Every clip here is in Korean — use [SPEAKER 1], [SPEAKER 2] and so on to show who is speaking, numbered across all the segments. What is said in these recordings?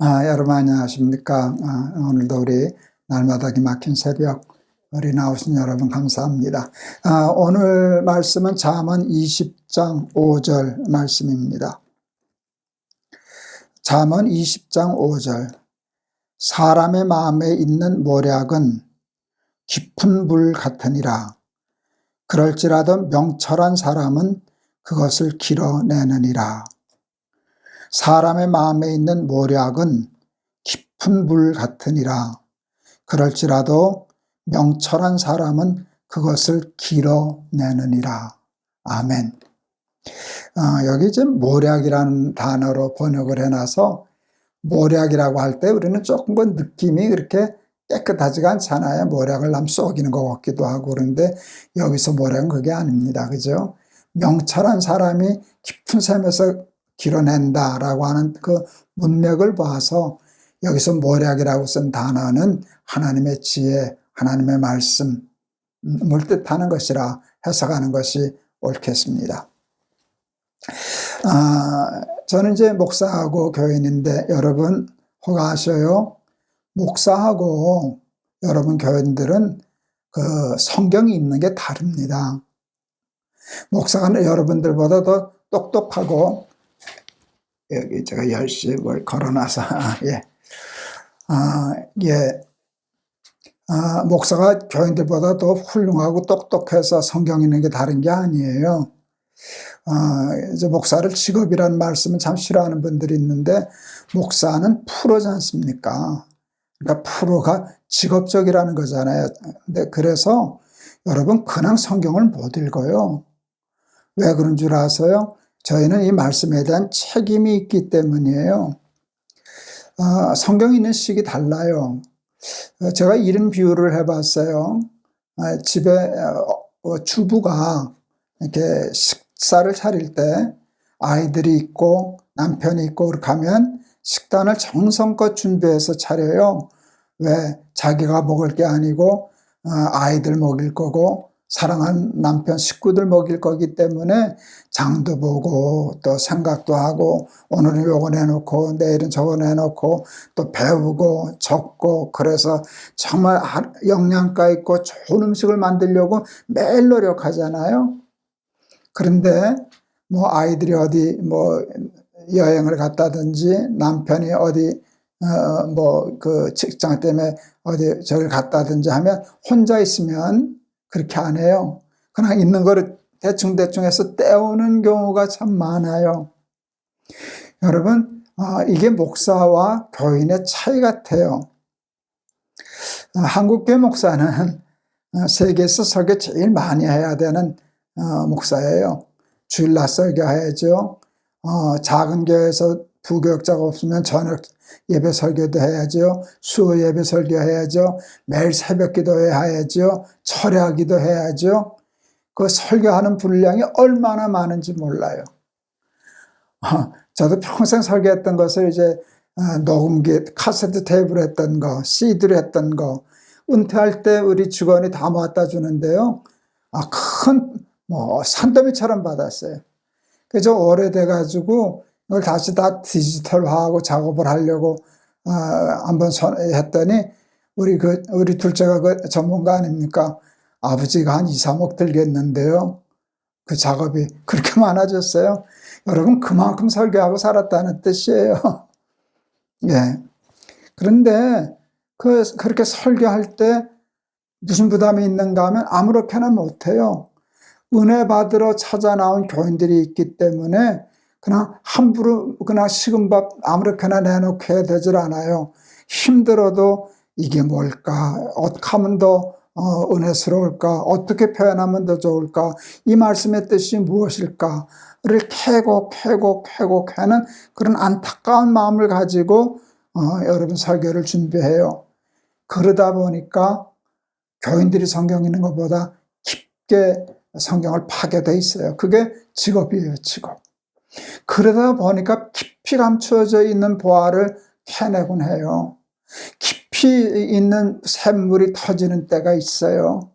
[SPEAKER 1] 아, 여러분 안녕하십니까. 아, 오늘도 우리 날마다 기 막힌 새벽 우리 나오신 여러분 감사합니다. 아, 오늘 말씀은 잠언 20장 5절 말씀입니다. 잠언 20장 5절 사람의 마음에 있는 모략은 깊은 물 같으니라. 그럴지라도 명철한 사람은 그것을 길어내느니라. 사람의 마음에 있는 모략은 깊은 물 같으니라. 그럴지라도 명철한 사람은 그것을 길어내느니라. 아멘. 어, 여기 지금 모략이라는 단어로 번역을 해놔서 모략이라고 할 때 우리는 조금 그 느낌이 그렇게 깨끗하지가 않잖아요. 모략을 남 쏘기는 것 같기도 하고 그런데 여기서 모략은 그게 아닙니다. 그죠? 명철한 사람이 깊은 샘에서 길어낸다라고 하는 그 문맥을 봐서 여기서 모략이라고 쓴 단어는 하나님의 지혜, 하나님의 말씀을 뜻하는 것이라 해석하는 것이 옳겠습니다. 아, 저는 이제 목사하고 교인인데 여러분 허가하셔요. 목사하고 여러분 교인들은 그 성경이 있는 게 다릅니다. 목사가 여러분들보다 더 똑똑하고 여기 제가 뭘 걸어놔서 예. 아, 예. 아, 목사가 교인들보다 더 훌륭하고 똑똑해서 성경 있는 게 다른 게 아니에요. 아, 이제 목사를 직업이라는 말씀은 참 싫어하는 분들이 있는데 목사는 프로지 않습니까? 그러니까 프로가 직업적이라는 거잖아요. 근데 그래서 여러분 그냥 성경을 못 읽어요. 왜 그런 줄 아세요? 저희는 이 말씀에 대한 책임이 있기 때문이에요. 아, 성경 있는 식이 달라요. 어, 제가 이런 비유를 해봤어요. 아, 집에 어, 주부가 이렇게 식사를 차릴 때 아이들이 있고 남편이 있고 그렇게 하면 식단을 정성껏 준비해서 차려요. 왜? 자기가 먹을 게 아니고 어, 아이들 먹일 거고 사랑한 남편 식구들 먹일 거기 때문에 장도 보고 또 생각도 하고 오늘은 요거 내놓고 내일은 저거 내놓고 또 배우고 적고 그래서 정말 영양가 있고 좋은 음식을 만들려고 매일 노력하잖아요. 그런데 뭐 아이들이 어디 뭐 여행을 갔다든지 남편이 어디 어 뭐그 직장 때문에 어디 저를 갔다든지 하면 혼자 있으면 그렇게 안 해요. 그냥 있는 거를 대충대충 해서 때우는 경우가 참 많아요. 여러분, 아, 이게 목사와 교인의 차이 같아요. 아, 한국교 목사는 아, 세계에서 설교 제일 많이 해야 되는 목사예요. 주일날 설교해야죠. 어, 작은 교회에서 부교역자가 없으면 저녁 예배 설교도 해야죠. 수요 예배 설교 해야죠. 매일 새벽 기도해 야죠. 철야 기도 해야죠. 그 설교하는 분량이 얼마나 많은지 몰라요. 어, 저도 평생 설교했던 것을 이제 어, 녹음기, 카세트 테이프로 했던 거, CD로 했던 거, 은퇴할 때 우리 직원이 다 모았다 주는데요. 아, 큰, 뭐, 산더미처럼 받았어요. 그래서 오래돼가지고 이걸 다시 다 디지털화하고 작업을 하려고 어, 한번 했더니 우리 그 우리 둘째가 그 전문가 아닙니까? 아버지가 한 2, 3억 들겠는데요. 그 작업이 그렇게 많아졌어요. 여러분 그만큼 설교하고 살았다는 뜻이에요. 예. 그런데 그 그렇게 설교할 때 무슨 부담이 있는가 하면 아무렇게나 못해요. 은혜 받으러 찾아 나온 교인들이 있기 때문에 그냥 함부로 그냥 식은 밥 아무렇게나 내놓게 되질 않아요. 힘들어도 이게 뭘까? 어떻게 하면 더 어, 은혜스러울까? 어떻게 표현하면 더 좋을까? 이 말씀의 뜻이 무엇일까? 를 캐고 캐고 캐고 캐는 그런 안타까운 마음을 가지고 어, 여러분 설교를 준비해요. 그러다 보니까 교인들이 성경 있는 것보다 깊게 성경을 파게 돼 있어요. 그게 직업이에요, 직업. 그러다 보니까 깊이 감추어져 있는 보화를 캐내곤 해요. 깊이 있는 샘물이 터지는 때가 있어요.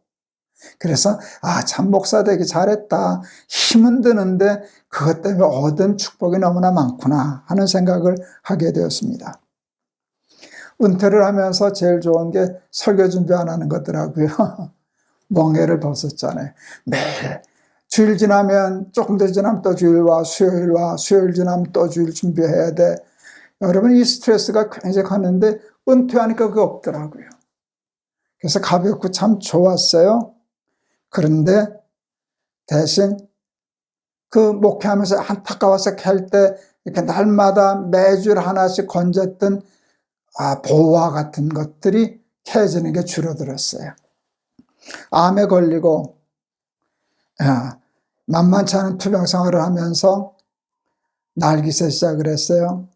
[SPEAKER 1] 그래서 아 참 목사 되기 잘했다. 힘은 드는데 그것 때문에 얻은 축복이 너무나 많구나 하는 생각을 하게 되었습니다. 은퇴를 하면서 제일 좋은 게 설교 준비 안 하는 거더라고요. 멍해를 벗었잖아요. 매일 주일 지나면 조금 더 지나면 또 주일 와 수요일 와 수요일 지나면 또 주일 준비해야 돼. 여러분 이 스트레스가 굉장히 컸는데 은퇴하니까 그게 없더라고요. 그래서 가볍고 참 좋았어요. 그런데 대신 그 목회하면서 안타까워서 캘때 이렇게 날마다 매주 하나씩 건졌던 아, 보화 같은 것들이 캐지는 게 줄어들었어요. 암에 걸리고 아, 만만치 않은 투병 생활을 하면서 날기세 시작을 했어요.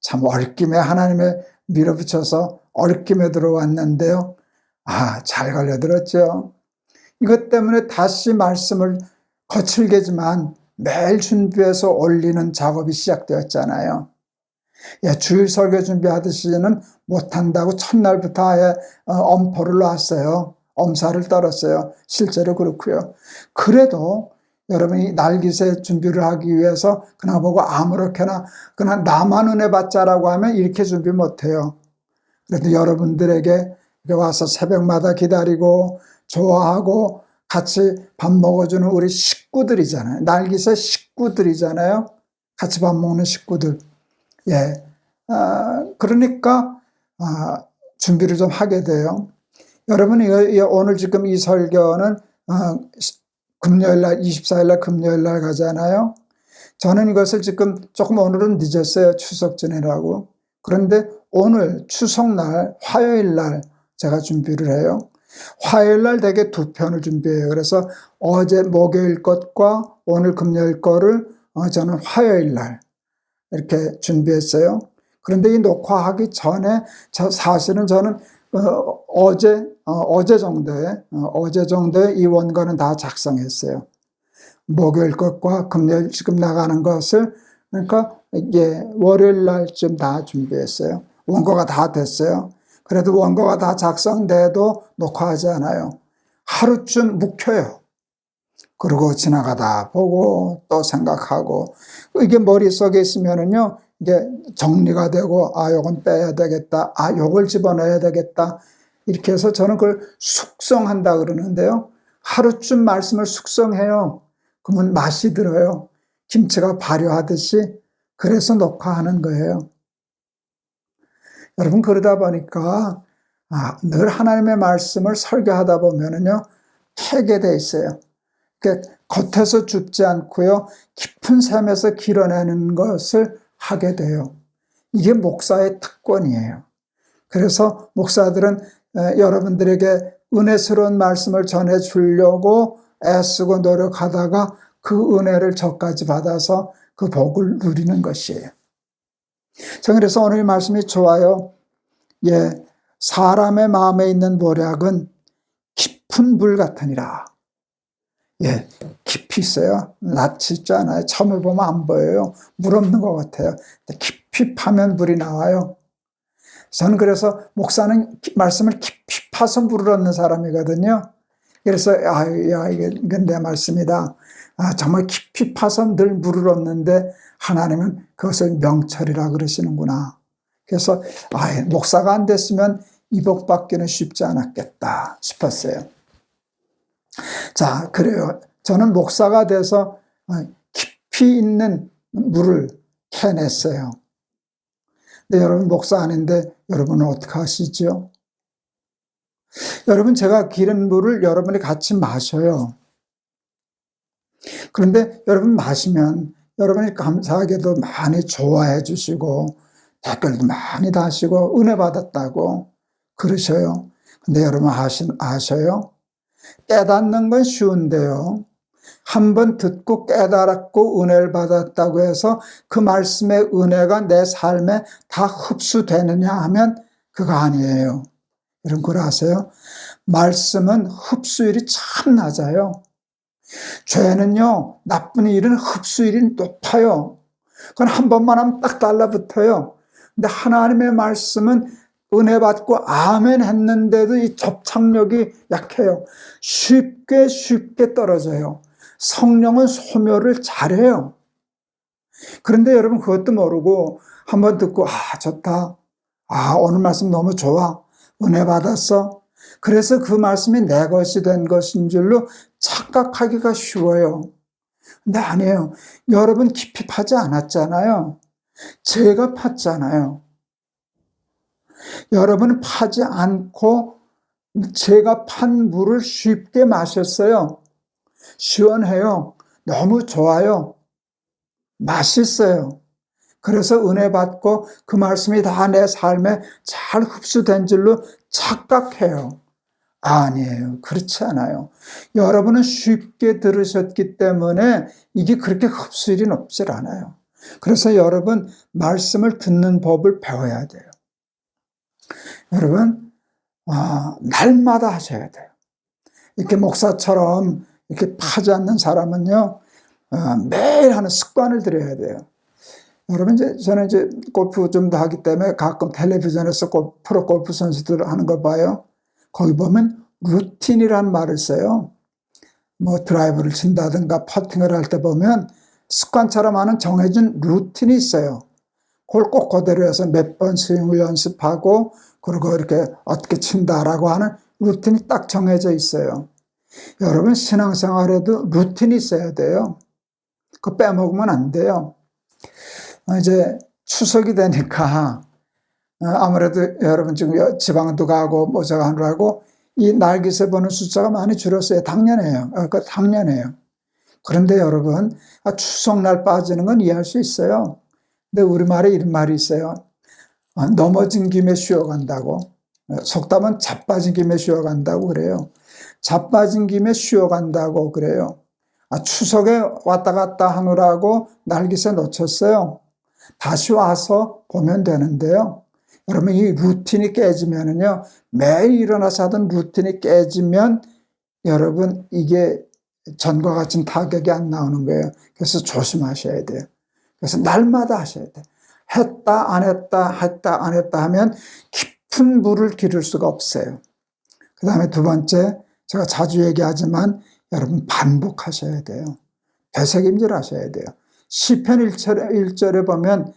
[SPEAKER 1] 참 얼김에 하나님의 밀어붙여서 얼김에 들어왔는데요. 아, 잘 걸려들었죠. 이것 때문에 다시 말씀을 거칠게지만 매일 준비해서 올리는 작업이 시작되었잖아요. 예, 주일 설교 준비하듯이는 못한다고 첫날부터 아예 어, 엄포를 놨어요. 엄살을 떨었어요. 실제로 그렇고요. 그래도 여러분이 날기새 준비를 하기 위해서 그냥 보고 아무렇게나 그냥 나만 은혜 받자라고 하면 이렇게 준비 못해요. 그래도 여러분들에게 와서 새벽마다 기다리고 좋아하고 같이 밥 먹어주는 우리 식구들이잖아요. 날기새 식구들이잖아요. 같이 밥 먹는 식구들. 예. 아, 그러니까, 아, 준비를 좀 하게 돼요. 여러분, 이거, 오늘 지금 이 설교는, 아, 금요일 날, 24일 날 금요일 날 가잖아요. 저는 이것을 지금 조금 오늘은 늦었어요. 추석 전이라고. 그런데 오늘 추석날, 화요일 날 제가 준비를 해요. 화요일 날 대개 두 편을 준비해요. 그래서 어제 목요일 것과 오늘 금요일 거를 어, 저는 화요일 날 이렇게 준비했어요. 그런데 이 녹화하기 전에 저 사실은 저는 어, 제 어, 제 정도에 어, 제 정도에 이 원고는 다 작성했어요. 목요일 것과 금요일 지금 나가는 것을 그러니까 이게 월요일 날쯤 다 준비했어요. 원고가 다 됐어요. 그래도 원고가 다 작성돼도 녹화하지 않아요. 하루쯤 묵혀요. 그리고 지나가다 보고 또 생각하고 이게 머릿속에 있으면은요 이게 정리가 되고 아 요건 빼야 되겠다 아 요걸 집어넣어야 되겠다 이렇게 해서 저는 그걸 숙성한다 그러는데요 하루쯤 말씀을 숙성해요 그러면 맛이 들어요 김치가 발효하듯이 그래서 녹화하는 거예요 여러분 그러다 보니까 아, 늘 하나님의 말씀을 설교하다 보면은요 캐게 돼 있어요. 그러니까 겉에서 죽지 않고요 깊은 삶에서 길어내는 것을 하게 돼요. 이게 목사의 특권이에요. 그래서 목사들은 여러분들에게 은혜스러운 말씀을 전해 주려고 애쓰고 노력하다가 그 은혜를 저까지 받아서 그 복을 누리는 것이에요. 자, 그래서 오늘 말씀이 좋아요. 예, 사람의 마음에 있는 모략은 깊은 물 같으니라. 예, 깊이 있어요. 낯이 있지 않아요. 처음에 보면 안 보여요. 물 없는 것 같아요. 깊이 파면 물이 나와요. 저는 그래서 목사는 말씀을 깊이 파서 얻는 사람이거든요. 그래서, 아, 야, 이건 내 말씀이다. 아, 정말 깊이 파서 늘 물을 얻는데 하나님은 그것을 명철이라 그러시는구나. 그래서 아, 목사가 안 됐으면 이복 받기는 쉽지 않았겠다 싶었어요. 자, 그래요. 저는 목사가 돼서 깊이 있는 물을 캐냈어요. 근데 여러분 목사 아닌데 여러분은 어떻게 하시죠? 여러분 제가 기른 물을 여러분이 같이 마셔요. 그런데 여러분 마시면 여러분이 감사하게도 많이 좋아해 주시고 댓글도 많이 다시고 은혜 받았다고 그러셔요. 근데 여러분 아시, 아셔요? 깨닫는 건 쉬운데요. 한 번 듣고 깨달았고 은혜를 받았다고 해서 그 말씀의 은혜가 내 삶에 다 흡수되느냐 하면 그거 아니에요. 여러분 그걸 아세요? 말씀은 흡수율이 참 낮아요. 죄는요, 나쁜 일은 흡수율이 높아요. 그건 한 번만 하면 딱 달라붙어요. 근데 하나님의 말씀은 은혜 받고 아멘 했는데도 이 접착력이 약해요. 쉽게 쉽게 떨어져요. 성령은 소멸을 잘해요. 그런데 여러분 그것도 모르고 한번 듣고 아 좋다. 아, 오늘 말씀 너무 좋아. 은혜 받았어. 그래서 그 말씀이 내 것이 된 것인 줄로 착각하기가 쉬워요. 근데 아니에요. 여러분 깊이 파지 않았잖아요. 제가 팠잖아요. 여러분은 파지 않고 제가 판 물을 쉽게 마셨어요. 시원해요. 너무 좋아요. 맛있어요. 그래서 은혜 받고 그 말씀이 다 내 삶에 잘 흡수된 줄로 착각해요. 아니에요. 그렇지 않아요. 여러분은 쉽게 들으셨기 때문에 이게 그렇게 흡수율이 높질 않아요. 그래서 여러분 말씀을 듣는 법을 배워야 돼요. 여러분 아, 날마다 하셔야 돼요. 이렇게 목사처럼 이렇게 파지 않는 사람은요 아, 매일 하는 습관을 들여야 돼요. 여러분 이제 저는 이제 골프 좀 더 하기 때문에 가끔 텔레비전에서 골- 프로 골프 선수들 하는 거 봐요. 거기 보면 루틴이란 말을 써요. 뭐 드라이브를 친다든가 퍼팅을 할 때 보면 습관처럼 하는 정해진 루틴이 있어요. 그걸 꼭 그대로 해서 몇 번 스윙을 연습하고 그리고 이렇게 어떻게 친다라고 하는 루틴이 딱 정해져 있어요. 여러분 신앙생활에도 루틴이 있어야 돼요. 그거 빼먹으면 안 돼요. 어, 이제 추석이 되니까 어, 아무래도 여러분 지금 지방도 가고 모자가 하느라고 이 날개새 보는 숫자가 많이 줄었어요. 당연해요. 어, 그 당연해요. 그런데 여러분 아, 추석날 빠지는 건 이해할 수 있어요. 근데 우리말에 이런 말이 있어요. 어, 넘어진 김에 쉬어간다고. 어, 속담은 자빠진 김에 쉬어간다고 그래요. 자빠진 김에 쉬어간다고 그래요. 아, 추석에 왔다 갔다 하느라고 날개새 놓쳤어요. 다시 와서 보면 되는데요. 여러분, 이 루틴이 깨지면은요, 매일 일어나서 하던 루틴이 깨지면 여러분, 이게 전과 같은 타격이 안 나오는 거예요. 그래서 조심하셔야 돼요. 그래서 날마다 하셔야 돼요. 했다, 안 했다, 했다, 안 했다 하면 깊은 물을 기를 수가 없어요. 그 다음에 두 번째, 제가 자주 얘기하지만 여러분 반복하셔야 돼요. 되새김질 하셔야 돼요. 시편 1절에, 1절에 보면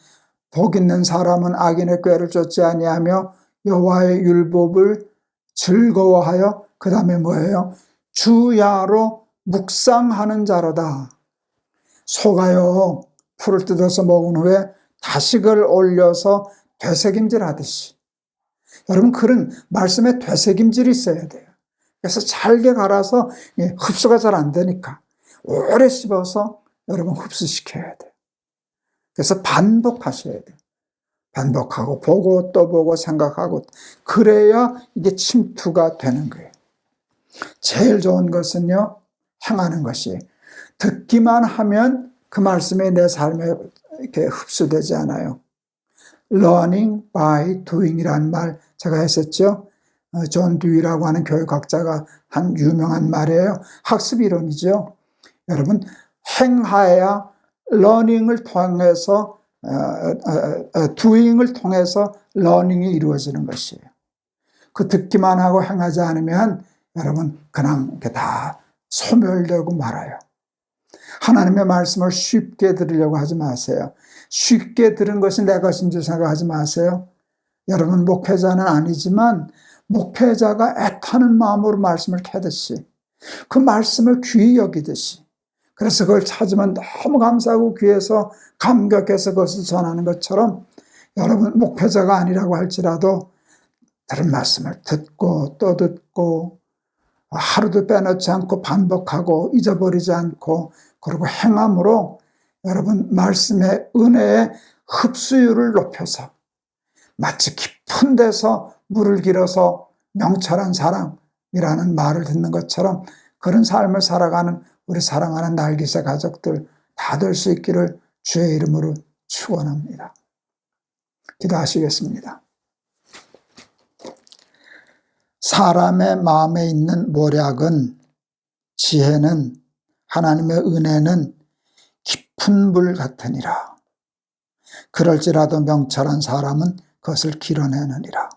[SPEAKER 1] 복 있는 사람은 악인의 꾀를 쫓지 아니하며 여호와의 율법을 즐거워하여 그 다음에 뭐예요? 주야로 묵상하는 자로다. 소가요 풀을 뜯어서 먹은 후에 다식을 올려서 되새김질 하듯이 여러분 그런 말씀에 되새김질이 있어야 돼요. 그래서 잘게 갈아서 예, 흡수가 잘 안 되니까 오래 씹어서 여러 분 흡수시켜야 돼요. 그래서 반복하셔야 돼요. 반복하고 보고 또 보고 생각하고 그래야 이게 침투가 되는 거예요. 제일 좋은 것은요 행하는 것이 듣기만 하면 그 말씀이 내 삶에 이렇게 흡수되지 않아요. learning by doing이라는 말 제가 했었죠. 어, 존 듀이라고 하는 교육학자가 한 유명한 말이에요. 학습 이론이죠. 여러분 행하야 러닝을 통해서 어, 어, 어, 통해서 러닝이 이루어지는 것이에요. 그 듣기만 하고 행하지 않으면 여러분 그냥 이렇게 다 소멸되고 말아요. 하나님의 말씀을 쉽게 들으려고 하지 마세요. 쉽게 들은 것이 내 것인 줄 생각하지 마세요. 여러분 목회자는 아니지만 목회자가 애타는 마음으로 말씀을 캐듯이 그 말씀을 귀히 여기듯이 그래서 그걸 찾으면 너무 감사하고 귀해서 감격해서 그것을 전하는 것처럼 여러분 목회자가 아니라고 할지라도 다른 말씀을 듣고 또 듣고 하루도 빼놓지 않고 반복하고 잊어버리지 않고 그리고 행함으로 여러분 말씀의 은혜의 흡수율을 높여서 마치 깊은 데서 물을 길어서 명철한 사람이라는 말을 듣는 것처럼 그런 삶을 살아가는 우리 사랑하는 날기새 가족들 다 될 수 있기를 주의 이름으로 축원합니다. 기도하시겠습니다. 사람의 마음에 있는 모략은 지혜는 하나님의 은혜는 깊은 물 같으니라. 그럴지라도 명철한 사람은 그것을 길어내느니라.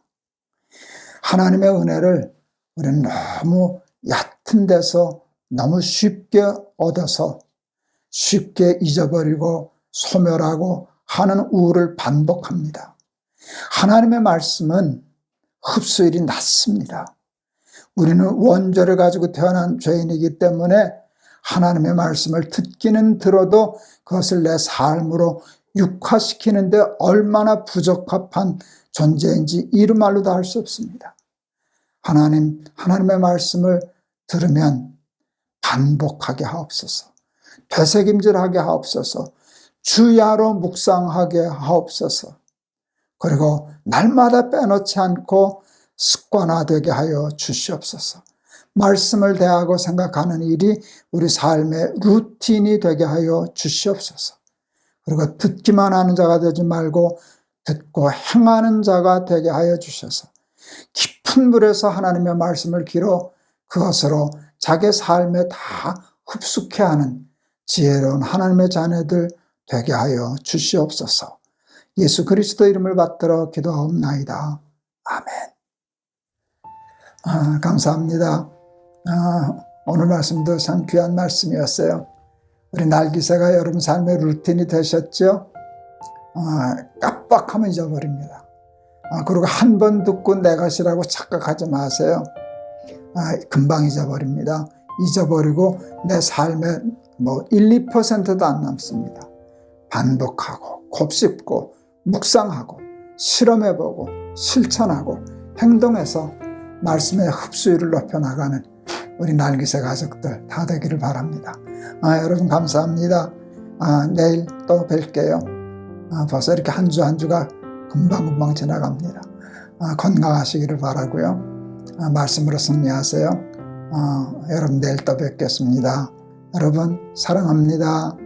[SPEAKER 1] 하나님의 은혜를 우리는 너무 얕은 데서 너무 쉽게 얻어서 쉽게 잊어버리고 소멸하고 하는 우를 반복합니다. 하나님의 말씀은 흡수율이 낮습니다. 우리는 원죄를 가지고 태어난 죄인이기 때문에 하나님의 말씀을 듣기는 들어도 그것을 내 삶으로 육화시키는데 얼마나 부적합한 존재인지 이루 말로도 할수 없습니다. 하나님, 하나님의 말씀을 들으면 반복하게 하옵소서. 되새김질하게 하옵소서. 주야로 묵상하게 하옵소서. 그리고 날마다 빼놓지 않고 습관화되게 하여 주시옵소서. 말씀을 대하고 생각하는 일이 우리 삶의 루틴이 되게 하여 주시옵소서. 그리고 듣기만 하는 자가 되지 말고 듣고 행하는 자가 되게 하여 주셔서 깊은 물에서 하나님의 말씀을 길어 그것으로 자기 삶에 다 흡수케 하는 지혜로운 하나님의 자녀들 되게 하여 주시옵소서. 예수 그리스도 이름을 받들어 기도하옵나이다. 아멘. 아, 감사합니다. 아, 오늘 말씀도 참 귀한 말씀이었어요. 우리 날기새가 여러분 삶의 루틴이 되셨죠? 아, 깜 빡하면 잊어버립니다. 아, 그리고 한 번 듣고 내 것이라고 착각하지 마세요. 아, 금방 잊어버립니다. 잊어버리고 내 삶에 뭐 1, 2%도 안 남습니다. 반복하고 곱씹고 묵상하고 실험해보고 실천하고 행동해서 말씀의 흡수율을 높여나가는 우리 날기새 가족들 다 되기를 바랍니다. 아, 여러분 감사합니다. 아, 내일 또 뵐게요. 아, 벌써 이렇게 한주한 주가 금방금방 지나갑니다. 아, 건강하시기를 바라고요. 아, 말씀으로 승리하세요. 아, 여러분 내일 또 뵙겠습니다. 여러분 사랑합니다.